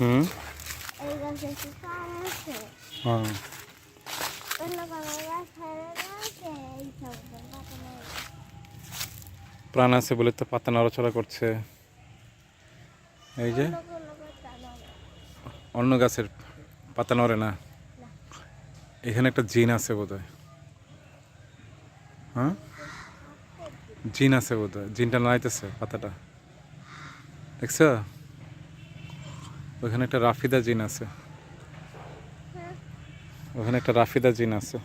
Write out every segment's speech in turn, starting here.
হুম হ্যাঁ নেই প্রাণ আছে বলে তো পাতা নড়াচড়া করছে। এই যে, অন্য গাছের পাতা নড়ে না। এখানে একটা জিন আছে বোধহয়। হ্যাঁ? জিন আছে বোধহয়। জিনটা নড়াইতেছে পাতাটা। দেখছ? ওখানে একটা রাফিদা জিন আছে। হ্যাঁ। ওখানে একটা রাফিদা জিন আছে।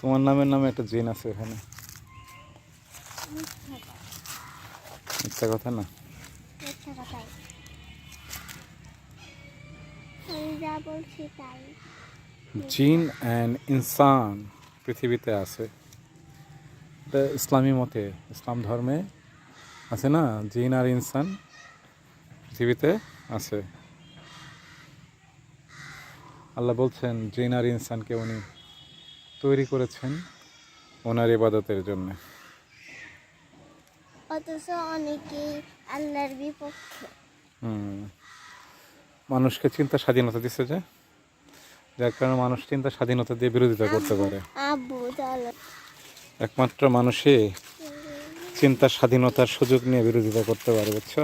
তোমার নামের নামে একটা জিন আছে ওখানে মিথ্যা কথা। না? জিন অ্যান্ড ইনসান পৃথিবীতে আছে। এটা ইসলামী মতে ইসলাম ধর্মে আছে না? জিন আর ইনসান পৃথিবীতে আছে। আল্লাহ বলছেন জিন আর ইনসানকে উনি তৈরি করেছেন ওনার ইবাদতের জন্য। অথচ অনেকেই আল্লাহর বিপক্ষে। হুম। মানুষকে চিন্তা স্বাধীনতা দিচ্ছে যে যার কারণে মানুষ চিন্তা স্বাধীনতা দিয়ে বিরোধিতা করতে পারে। একমাত্র মানুষই চিন্তার স্বাধীনতার সুযোগ নিয়ে বিরোধিতা করতে পারে বুঝছ?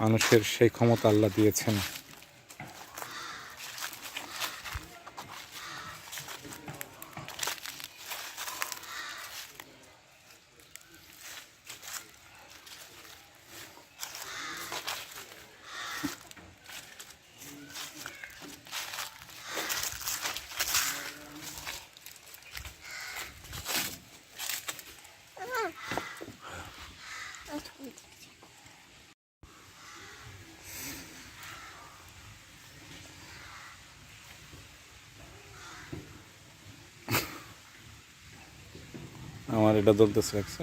মানুষের সেই ক্ষমতা আল্লাহ দিয়েছেন। আমার এটা দলতেছে দেখছো